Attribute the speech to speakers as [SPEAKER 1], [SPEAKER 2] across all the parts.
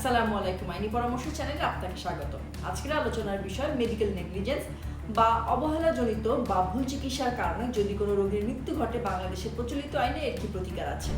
[SPEAKER 1] আসসালামু আলাইকুম, আইনি পরামর্শ চ্যানেলে আপনাকে স্বাগত আজকের আলোচনার বিষয় মেডিকেল নেগলিজেন্স বা অবহেলাজনিত বা ভুল চিকিৎসার কারণে যদি কোনো রোগীর মৃত্যু ঘটে বাংলাদেশের প্রচলিত আইনে একটি প্রতিকার আছে।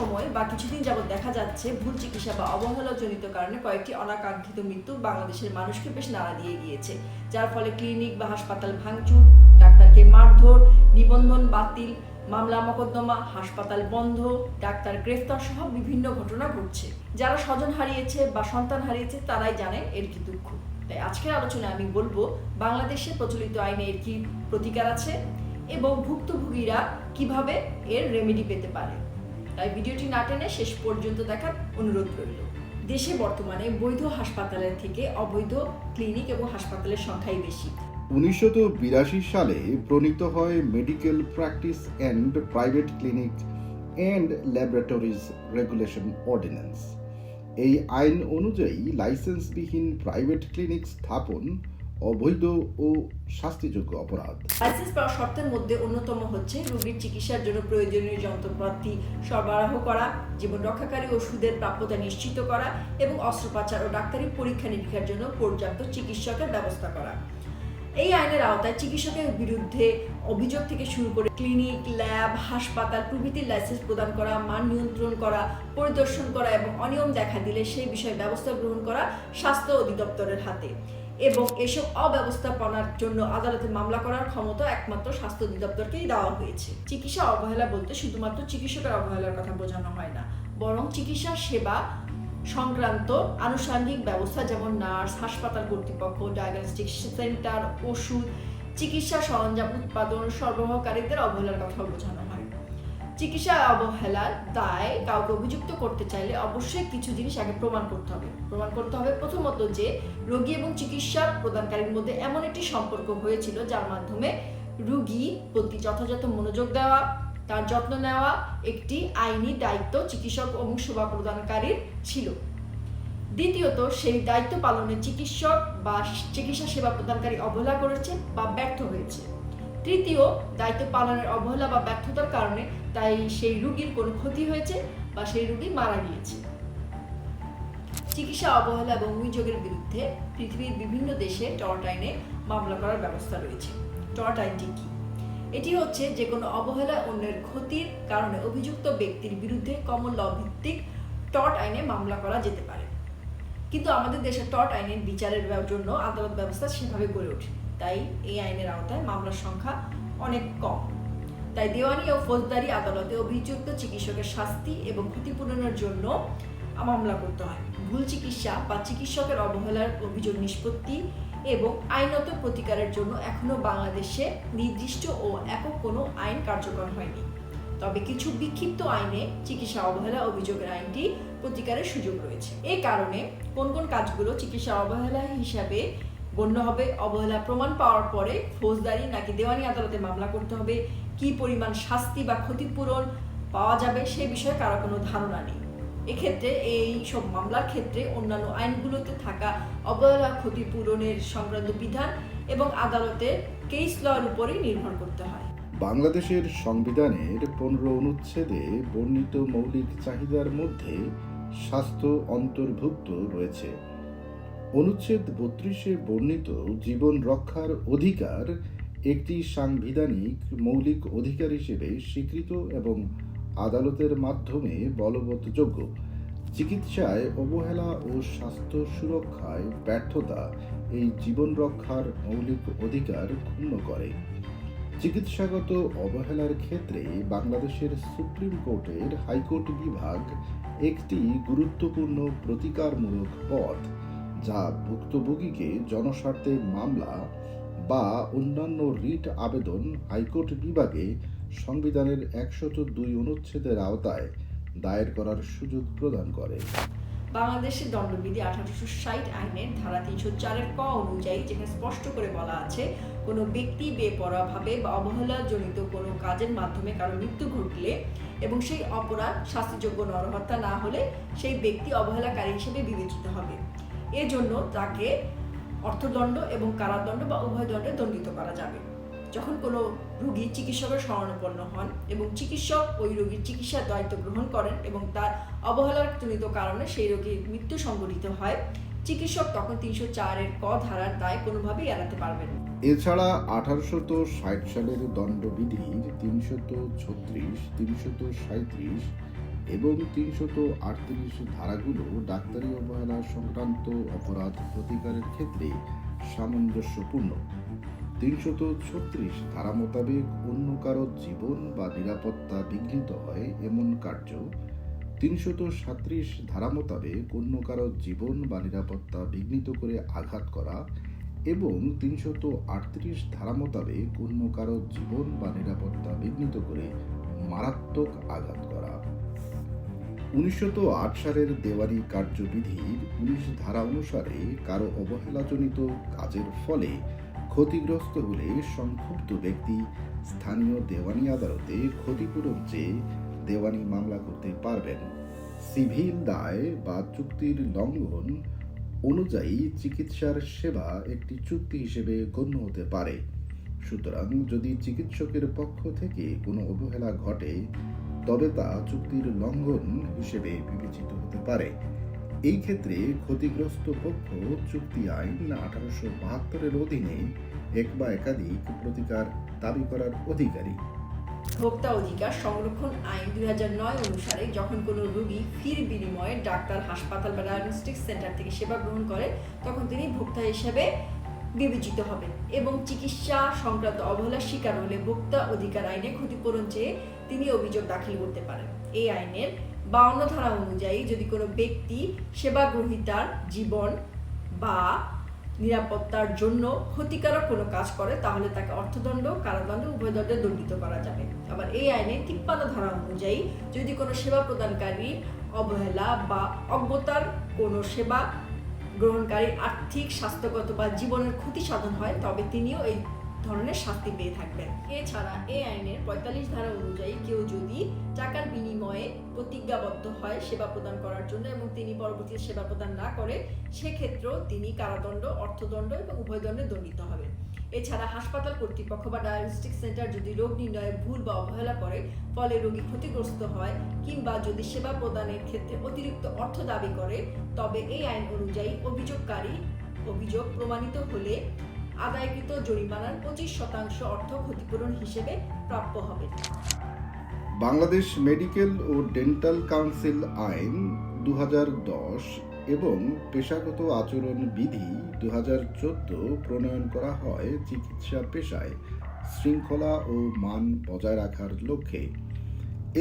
[SPEAKER 1] সময়ে বা কিছুদিন যাবত দেখা যাচ্ছে ভুল চিকিৎসা বা অবহেলাজনিত কারণে কয়েকটি অনাকাঙ্ক্ষিত মৃত্যু বাংলাদেশের মানুষকে বেশ নাড়া দিয়ে গিয়েছে। যার ফলে ক্লিনিক বা হাসপাতাল ভাঙচুর, ডাক্তারকে মারধর, নিবন্ধন বাতিল, মামলা মকদ্দমা, হাসপাতাল বন্ধ, ডাক্তার গ্রেফতার সহ বিভিন্ন ঘটনা ঘটছে। যারা স্বজন হারিয়েছে বা সন্তান হারিয়েছে তারাই জানেন এর কি দুঃখ। তাই আজকের আলোচনায় আমি বলব, বাংলাদেশে প্রচলিত আইনে এর কি প্রতিকার আছে এবং ভুক্তভোগীরা কীভাবে এর রেমেডি পেতে পারে? তাই ভিডিওটি না টেনে শেষ পর্যন্ত দেখার অনুরোধ রইল। দেশে বর্তমানে বৈধ হাসপাতালের থেকে অবৈধ ক্লিনিক এবং হাসপাতালের সংখ্যাই বেশি।
[SPEAKER 2] উনিশশো বিরাশি সালে প্রণীত হয় medical practice and private clinic and laboratories regulation ordinance. এই আইন অনুযায়ী লাইসেন্সবিহীন প্রাইভেট ক্লিনিক স্থাপন অবৈধ ও শাস্তিযোগ্য অপরাধ।
[SPEAKER 1] লাইসেন্স পাওয়ার শর্তের মধ্যে অন্যতম হচ্ছে রোগীর চিকিৎসার জন্য প্রয়োজনীয় যন্ত্রপাতি সরবরাহ করা, জীবন রক্ষাকারী ওষুধের প্রাপ্যতা নিশ্চিত করা এবং অস্ত্রোপচার ও ডাক্তারি পরীক্ষা নিরীক্ষার জন্য পর্যাপ্ত চিকিৎসকের ব্যবস্থা করা। এই আইনের আওতায় চিকিৎসকের বিরুদ্ধে অভিযোগ থেকে শুরু করে ক্লিনিক, ল্যাব, হাসপাতাল প্রভৃতির লাইসেন্স প্রদান করা, মান নিয়ন্ত্রণ করা, পরিদর্শন করা এবং অনিয়ম দেখা দিলে সেই বিষয়ে ব্যবস্থা গ্রহণ করা স্বাস্থ্য অধিদপ্তরের হাতে। এবং এসব অব্যবস্থাপনার জন্য আদালতে মামলা করার ক্ষমতা একমাত্র স্বাস্থ্য অধিদপ্তরকেই দেওয়া হয়েছে। চিকিৎসা অবহেলা বলতে শুধুমাত্র চিকিৎসকের অবহেলার কথা বোঝানো হয় না, বরং চিকিৎসা সেবা সংক্রান্ত আনুষঙ্গিক ব্যবস্থা যেমন নার্স, হাসপাতাল কর্তৃপক্ষ ডায়াগনস্টিক সেন্টার ওষুধ, চিকিৎসা সরঞ্জাম উৎপাদন, সরবরাহকারীদের অবহেলার কথা বোঝানো হয়। চিকিৎসা অবহেলার দায় কাউকে অভিযুক্ত করতে চাইলে অবশ্যই কিছু জিনিস আগে প্রমাণ করতে হবে। প্রমাণ করতে হবে প্রথমত যে, রোগী এবং চিকিৎসা প্রদানকারীর মধ্যে এমন একটি সম্পর্ক হয়েছিল যার মাধ্যমে রুগী প্রতি যথাযথ মনোযোগ দেওয়া, তার যত্ন নেওয়া একটি আইনি দায়িত্ব চিকিৎসক এবং সেবা প্রদানকারীর ছিল। দ্বিতীয়ত, সেই দায়িত্ব পালনে চিকিৎসক বা চিকিৎসা সেবা প্রদানকারী অবহেলা করেছে বা ব্যর্থ হয়েছে। তৃতীয়, দায়িত্ব পালনের অবহেলা বা ব্যর্থতার কারণে তাই সেই রুগীর কোনো ক্ষতি হয়েছে বা সেই রুগী মারা গিয়েছে। চিকিৎসা অবহেলা এবং অভিযোগের বিরুদ্ধে পৃথিবীর বিভিন্ন দেশে টর্ট আইনে মামলা করার ব্যবস্থা রয়েছে। টর্ট আইনটি কি? এটি হচ্ছে যে কোনো অবহেলা অন্যের ক্ষতির কারণে অভিযুক্ত ব্যক্তির বিরুদ্ধে কমন ল ভিত্তিক টর্ট আইনে মামলা করা যেতে পারে। কিন্তু আমাদের দেশে টট আইনের বিচারের জন্য আদালত ব্যবস্থা সেভাবে গড়ে ওঠে তাই এই আইনের আওতায় মামলার সংখ্যা অনেক কম। তাই দেওয়ানি ও ফৌজদারি আদালতে অভিযুক্ত চিকিৎসকের শাস্তি এবং ক্ষতিপূরণের জন্য মামলা করতে হয়। ভুল চিকিৎসা বা চিকিৎসকের অবহেলার অভিযোগ নিষ্পত্তি এবং আইনত প্রতিকারের জন্য এখনও বাংলাদেশে নির্দিষ্ট ও একক কোনো আইন কার্যকর হয়নি। তবে কিছু বিক্ষিপ্ত আইনে চিকিৎসা অবহেলা অভিযোগের আইনটি প্রতিকারের সুযোগ রয়েছে। এই কারণে কোন কোন কাজগুলো চিকিৎসা অবহেলা হিসাবে গণ্য হবে। অবহেলা প্রমাণ পাওয়ার পরে ফৌজদারি নাকি দেওয়ানি আদালতে মামলা করতে হবে, কি পরিমাণ শাস্তি বা ক্ষতিপূরণ পাওয়া যাবে সে বিষয়ে কারও কোনো ধারণা নেই। এক্ষেত্রে এই সব মামলার ক্ষেত্রে অন্যান্য আইনগুলোতে থাকা অবহেলা, ক্ষতিপূরণের সংক্রান্ত বিধান এবং আদালতের কেস লর উপরেই নির্ভর করতে হয়।
[SPEAKER 2] বাংলাদেশের সংবিধানের পনেরো অনুচ্ছেদে বর্ণিত মৌলিক চাহিদার মধ্যে স্বাস্থ্য অন্তর্ভুক্ত রয়েছে। অনুচ্ছেদ বত্রিশে বর্ণিত জীবন রক্ষার অধিকার একটি সাংবিধানিক মৌলিক অধিকার হিসেবে স্বীকৃত এবং আদালতের মাধ্যমে বলবৎযোগ্য। চিকিৎসায় অবহেলা ও স্বাস্থ্য সুরক্ষায় ব্যর্থতা এই জীবন রক্ষার মৌলিক অধিকার ক্ষুণ্ণ করে। চিকিৎসাগত অবহেলার ক্ষেত্রে বাংলাদেশের সুপ্রিম কোর্টের হাইকোর্ট বিভাগ একটি গুরুত্বপূর্ণ প্রতিকারমূলক পথ যা ভুক্তভোগীকে জনস্বার্থে মামলা বা অন্যান্য রিট আবেদন হাইকোর্ট বিভাগে সংবিধানের একশত দুই অনুচ্ছেদের আওতায় দায়ের করার সুযোগ প্রদান করে।
[SPEAKER 1] বাংলাদেশের দণ্ডবিধি আঠারোশো ষাট আইনের ধারা তিনশো চারের ক অনুযায়ী যেখানে স্পষ্ট করে বলা আছে, কোনো ব্যক্তি বেপরোয়াভাবে বা অবহেলাজনিত কোনো কাজের মাধ্যমে কারও মৃত্যু ঘটলে এবং সেই অপরাধ শাস্তিযোগ্য নরহত্যা না হলে সেই ব্যক্তি অবহেলাকারী হিসেবে বিবেচিত হবে। এজন্য তাকে অর্থদণ্ড এবং কারাদণ্ড বা উভয় দণ্ডে দণ্ডিত করা যাবে যখন কোনো রোগী চিকিৎসকের শরণাপন্ন হন এবং চিকিৎসক ওই রোগীর চিকিৎসার দায়িত্ব গ্রহণ করেন এবং তার অবহেলাজনিত কারণে সেই রোগীর মৃত্যু সংঘটিত হয়, চিকিৎসক তখন তিনশো চারের ক ধারার দায় কোনোভাবেই এড়াতে পারবেন।
[SPEAKER 2] এছাড়া আঠারোশত ষাট সালের দণ্ডবিধির তিনশত ছত্রিশ তিনশত সাঁত্রিশ এবং তিনশত আটত্রিশ ধারাগুলো ডাক্তারি অবহেলা সংক্রান্ত অপরাধ প্রতিকারের ক্ষেত্রে সামঞ্জস্যপূর্ণ। তিনশত ছত্রিশ ধারা মোতাবেক অন্য কারও জীবন বা নিরাপত্তা বিঘ্নিত হয় এমন কার্য। তিনশত সাঁত্রিশ ধারা মোতাবেক অন্য কারও জীবন বা নিরাপত্তা বিঘ্নিত করে আঘাত করা এবং তিনশত আটত্রিশ ধারা মোতাবেক অন্য কারও জীবন বা নিরাপত্তা বিঘ্নিত করে মারাত্মক আঘাত করা। উনিশশত আট সালের দেওয়ানি কার্যবিধির উনিশ ধারা অনুসারে কারও অবহেলাজনিত কাজের ফলে ক্ষতিগ্রস্ত হলে সংক্ষুব্ধ ব্যক্তি স্থানীয় দেওয়ানি আদালতে ক্ষতিপূরণ চেয়ে দেওয়ানি মামলা করতে পারবেন। সিভিল দায় বা চুক্তির লঙ্ঘন অনুযায়ী চিকিৎসার সেবা একটি চুক্তি হিসেবে গণ্য হতে পারে। সুতরাং যদি চিকিৎসকের পক্ষ থেকে কোনো অবহেলা ঘটে তবে তা চুক্তির লঙ্ঘন হিসেবে বিবেচিত হতে পারে। এই ক্ষেত্রে ক্ষতিগ্রস্ত পক্ষ চুক্তি আইন আঠারোশো বাহাত্তরের অধীনে এক বা একাধিক প্রতিকার দাবি করার অধিকারী।
[SPEAKER 1] ভোক্তা অধিকার সংরক্ষণ আইন দুই হাজার নয় অনুসারে যখন কোনো রোগী ফির বিনিময়ে ডাক্তার হাসপাতাল বা ডায়াগনস্টিক সেন্টার থেকে সেবা গ্রহণ করে, তখন তিনি ভোক্তা হিসেবে বিবেচিত হবেন এবং চিকিৎসা সংক্রান্ত অবহেলার শিকার হলে ভোক্তা অধিকার আইনে ক্ষতিপূরণ চেয়ে তিনি অভিযোগ দাখিল করতে পারেন। এই আইনের বাউন্ন ধারা অনুযায়ী যদি কোনো ব্যক্তি সেবা গ্রহীতার জীবন বা নিরাপত্তার জন্য ক্ষতিকারক কোনো কাজ করে, তাহলে তাকে অর্থদণ্ড, কারাদণ্ড, উভয় দণ্ডে দণ্ডিত করা যাবে। আবার এই আইনে তিপ্পান্ন ধারা অনুযায়ী যদি কোনো সেবা প্রদানকারী অবহেলা বা অজ্ঞতার কোনো সেবা গ্রহণকারী আর্থিক স্বাস্থ্যগত বা জীবনের ক্ষতি সাধন হয় তবে তিনিও এই ধরনের শাস্তি পেয়ে থাকবেন। এছাড়া এই আইনের পঁয়তাল্লিশ ধারা অনুযায়ী কেউ যদি টাকার বিনিময়ে প্রতিজ্ঞাবদ্ধ হয় সেবা প্রদান করার জন্য এবং তিনি পরবর্তীতে সেবা প্রদান না করে, সেক্ষেত্রেও তিনি কারাদণ্ড, অর্থদণ্ড এবং উভয় দণ্ডে দণ্ডিত হবেন। এছাড়া হাসপাতাল কর্তৃপক্ষ বা ডায়াগনস্টিক সেন্টার যদি রোগ নির্ণয়ে ভুল বা অবহেলা করে, ফলে রোগী ক্ষতিগ্রস্ত হয় কিংবা যদি সেবা প্রদানের ক্ষেত্রে অতিরিক্ত অর্থ দাবি করে, তবে এই আইন অনুযায়ী অভিযোগকারী অভিযোগ প্রমাণিত হলে আদায়কৃত জরিমানার পঁচিশ শতাংশ অর্থ ক্ষতিপূরণ হিসেবে প্রাপ্য হবে।
[SPEAKER 2] বাংলাদেশ মেডিকেল ও ডেন্টাল কাউন্সিল আইন দু হাজার দশ এবং পেশাগত আচরণ বিধি দু হাজার চোদ্দ প্রণয়ন করা হয় চিকিৎসা পেশায় শৃঙ্খলা ও মান বজায় রাখার লক্ষ্যে।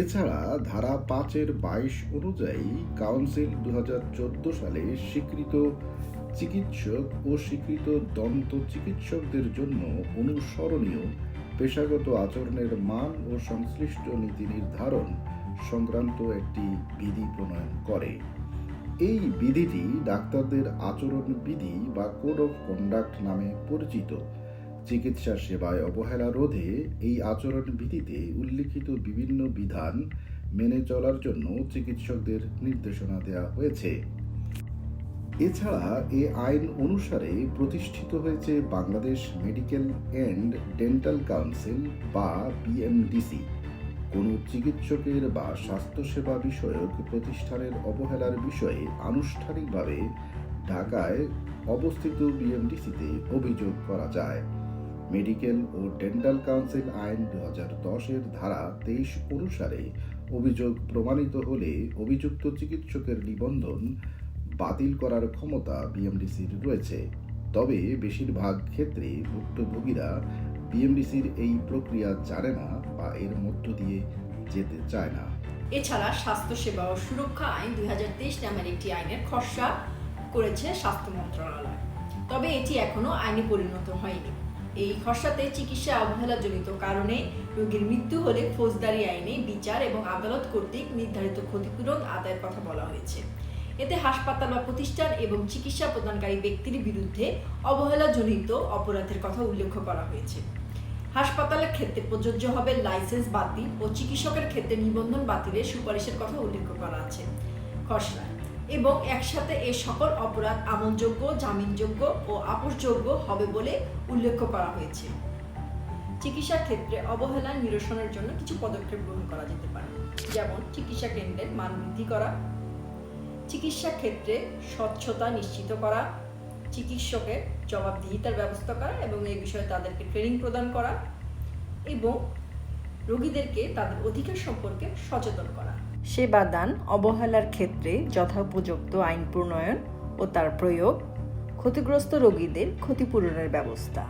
[SPEAKER 2] এছাড়া ধারা পাঁচের বাইশ অনুযায়ী কাউন্সিল দু হাজার চোদ্দ সালে স্বীকৃত চিকিৎসক ও স্বীকৃত দন্ত চিকিৎসকদের জন্য অনুসরণীয় পেশাগত আচরণের মান ও সংশ্লিষ্ট নীতি নির্ধারণ সংক্রান্ত একটি বিধি প্রণয়ন করে। এই বিধিটি ডাক্তারদের আচরণ বিধি বা কোড অফ কন্ডাক্ট নামে পরিচিত। চিকিৎসা সেবায় অবহেলা রোধে এই আচরণ বিধিতে উল্লিখিত বিভিন্ন বিধান মেনে চলার জন্য চিকিৎসকদের নির্দেশনা দেওয়া হয়েছে। এছাড়া এ আইন অনুসারে প্রতিষ্ঠিত হয়েছে Bangladesh medical and dental council বা বিএমডিসি। কোনো চিকিৎসকের বা স্বাস্থ্যসেবা বিষয়ক প্রতিষ্ঠানের অবহেলার বিষয়ে আনুষ্ঠানিকভাবে ঢাকায় অবস্থিত বিএমডিসিতে অভিযোগ করা যায়। মেডিকেল ও ডেন্টাল কাউন্সিল আইন দু হাজার দশের ধারা তেইশ অনুসারে অভিযোগ প্রমাণিত হলে অভিযুক্ত চিকিৎসকের নিবন্ধন বাতিল করার ক্ষমতা বিএমডিসির রয়েছে। তবে বেশিরভাগ ক্ষেত্রে ভুক্তভোগীরা বিএমডিসির এই প্রক্রিয়া জানে না বা এর মধ্য দিয়ে যেতে চায় না।
[SPEAKER 1] এছাড়া স্বাস্থ্যসেবা ও সুরক্ষা আইন দুই হাজার তেইশ নামের একটি আইনের খসড়া করেছে স্বাস্থ্য মন্ত্রণালয়। তবে এটি এখনও আইনে পরিণত হয়নি। এই খসড়াতে চিকিৎসা অবহেলাজনিত কারণে রোগীর মৃত্যু হলে ফৌজদারি আইনে বিচার এবং আদালত কর্তৃক নির্ধারিত ক্ষতিপূরণ আদায়ের কথা বলা হয়েছে। এতে হাসপাতাল বা প্রতিষ্ঠান এবং চিকিৎসা প্রদানকারী ব্যক্তির বিরুদ্ধে অবহেলাজনিত অপরাধের কথা উল্লেখ করা হয়েছে। হাসপাতালের ক্ষেত্রে প্রযোজ্য হবে লাইসেন্স বাতিল ও চিকিৎসকের ক্ষেত্রে নিবন্ধন বাতিলের সুপারিশের কথা উল্লেখ করা আছে। খসড়ায় এবং একসাথে এ সকল অপরাধ আমলযোগ্য, জামিনযোগ্য ও আপোষযোগ্য হবে বলে উল্লেখ করা হয়েছে। চিকিৎসা ক্ষেত্রে অবহেলা নিরসনের জন্য কিছু পদক্ষেপ গ্রহণ করা যেতে পারে। যেমন, চিকিৎসা কেন্দ্রের মান বৃদ্ধি করা চিকিৎসা ক্ষেত্রে স্বচ্ছতা নিশ্চিত করা, চিকিৎসকের জবাবদিহিতার ব্যবস্থা করা এবং এই বিষয়ে তাদেরকে ট্রেনিং প্রদান করা এবং রোগীদেরকে তাদের অধিকার সম্পর্কে সচেতন করা। সেবা দান অবহেলার ক্ষেত্রে যথোপযুক্ত আইন প্রণয়ন ও তার প্রয়োগ, ক্ষতিগ্রস্ত রোগীদের ক্ষতিপূরণের ব্যবস্থা।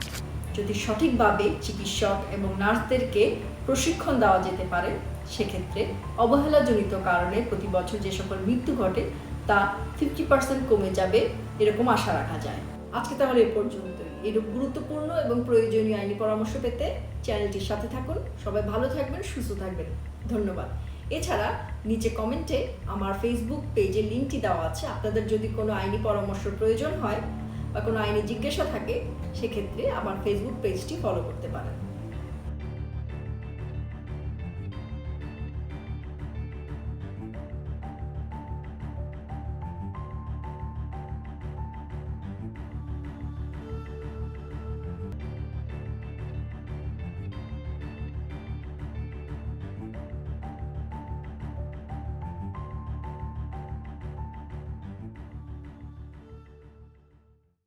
[SPEAKER 1] যদি সঠিকভাবে চিকিৎসক এবং নার্সদেরকে প্রশিক্ষণ দেওয়া যেতে পারে, সেক্ষেত্রে অবহেলাজনিত কারণে প্রতি বছর যে সকল মৃত্যু ঘটে তা ফিফটি পার্সেন্ট কমে যাবে, এরকম আশা রাখা যায়। আজকে তাহলে এ পর্যন্ত এরূপ গুরুত্বপূর্ণ এবং প্রয়োজনীয় আইনি পরামর্শ পেতে চ্যানেলটির সাথে থাকুন। সবাই ভালো থাকবেন, সুস্থ থাকবেন। ধন্যবাদ। এছাড়া নিচে কমেন্টে আমার ফেসবুক পেজের লিঙ্কটি দেওয়া আছে। আপনাদের যদি কোনো আইনি পরামর্শ প্রয়োজন হয় বা কোনো আইনি জিজ্ঞাসা থাকে, সেক্ষেত্রে আমার ফেসবুক পেজটি ফলো করতে পারেন।